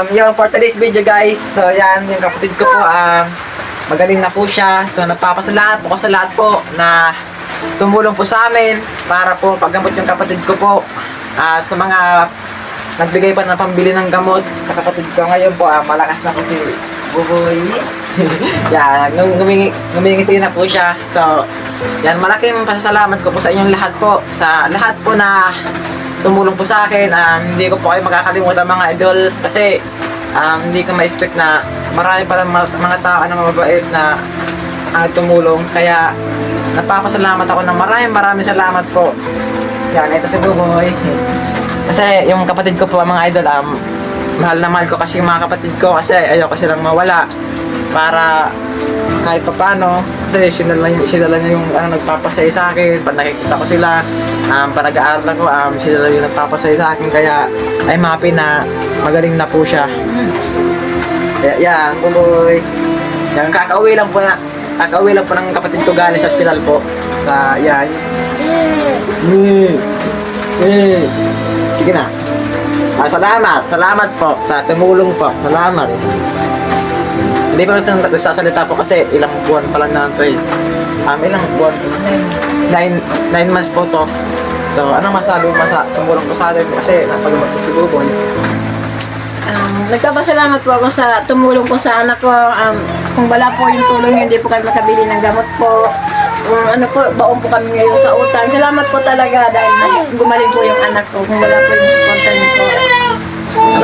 Um, yung for today's video guys, so yan, yung kapatid ko po, um, magaling na po siya. So nagpapasalamat po ko sa lahat po na tumulong po sa amin para po paggamot yung kapatid ko po. At sa mga nagbigay pa ng pambili ng gamot sa kapatid ko ngayon po, ah, malakas na po si Buboy. yan, ngum- ngumingi, ngumingiti na po siya. So, yan, malaking pasasalamat ko po sa inyong lahat po. Sa lahat po na tumulong po sa akin. Um, hindi ko po kayo makakalimutan mga idol kasi um, hindi ko ma-expect na marami pala mga, mga tao na mabait na ang tumulong. Kaya napapasalamat ako ng maraming maraming salamat po. Yan, ito si Buboy. Kasi yung kapatid ko po, mga idol, um, mahal na mahal ko kasi yung mga kapatid ko kasi ayoko silang mawala para kahit pa paano kasi sinala sinala niya yung ano, nagpapasaya sa akin pag nakikita ko sila um, pag nag-aaral ako um, sila yung nagpapasaya sa akin kaya I'm happy na magaling na po siya kaya yan buboy yan kakauwi lang po na kakauwi lang po ng kapatid ko galing sa ospital po sa yan eh eh sige na Ah, salamat, salamat po sa tumulong po. Salamat. Hindi pa ito nagsasalita po kasi ilang buwan pa lang na eh. Um, ilang buwan? Nine, nine months po to. So, anong masabi mo sa tumulong po sa atin? Kasi napagamat ko si Buboy. Um, nagpapasalamat po ako sa tumulong po sa anak ko. Um, kung wala po yung tulong hindi po kami makabili ng gamot po. Kung ano po, baon po kami ngayon sa utang. Salamat po talaga dahil gumaling po yung anak ko. Kung wala po yung supportan niyo po.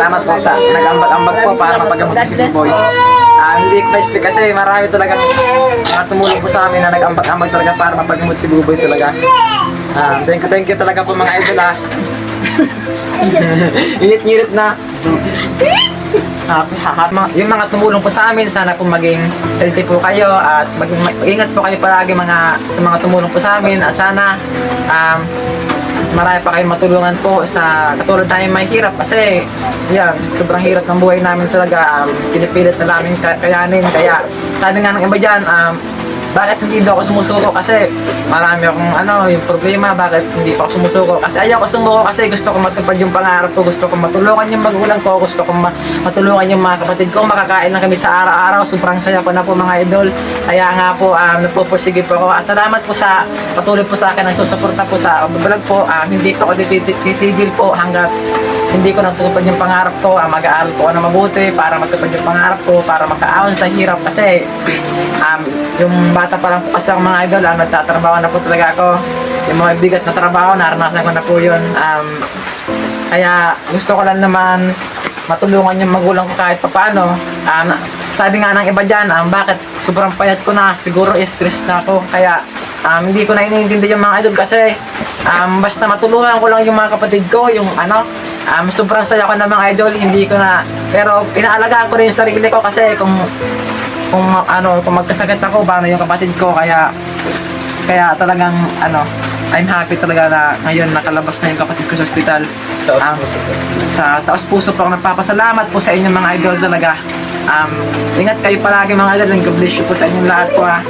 Salamat po sa nag-ambag-ambag po para mapagamot si. Ah, hindi ko ma-speak kasi marami talagang mga tumulong po sa amin na nag-ambag-ambag talaga para mapagamot si Buboy talaga. Ah, thank you, thank you talaga po mga idol ah. Init-init na. Happy, happy. Yung mga tumulong po sa amin, sana po maging healthy po kayo at maging ma- ingat po kayo palagi mga sa mga tumulong po sa amin at sana um, marami pa kayong matulungan po sa katulad tayo may hirap kasi yan, sobrang hirap ng buhay namin talaga. Um, pinipilit na namin ka- kayanin. Kaya sabi nga ng iba dyan um, bakit hindi daw ako sumusuko? Kasi marami akong ano yung problema bakit hindi pa ako sumusuko? Kasi ayaw ko sumuko kasi gusto ko matupad yung pangarap ko gusto ko matulungan yung magulang ko gusto ko ma- matulungan yung mga kapatid ko. Makakain lang kami sa araw-araw sobrang saya ko na po mga idol. Kaya nga po um, nagpupursige po ako. Ah, salamat po sa patuloy po sa akin ang susuporta po sa vlog po. Um, hindi po ako titigil po hanggat hindi ko natutupad yung pangarap ko, ah, mag-aaral ko na mabuti para matupad yung pangarap ko, para makaahon sa hirap kasi um, yung bata pa lang po kasi ako mga idol, ah, nagtatrabaho na po talaga ako. Yung mga bigat na trabaho, naranasan ko na po yun. Um, kaya gusto ko lang naman matulungan yung magulang ko kahit papaano. Um, sabi nga ng iba dyan, um, bakit sobrang payat ko na, siguro stress na ako. Kaya um, hindi ko na iniintindi yung mga idol kasi um, basta matulungan ko lang yung mga kapatid ko, yung ano, um, sobrang saya ko na mga idol, hindi ko na, pero inaalagaan ko rin yung sarili ko kasi kung kung ano, kung magkasakit ako, paano yung kapatid ko, kaya kaya talagang ano, I'm happy talaga na ngayon nakalabas na yung kapatid ko sa ospital. Um, sa taos puso po ako nagpapasalamat po sa inyong mga idol talaga. Um, ingat kayo palagi mga idol and God bless you po sa inyong lahat po ha.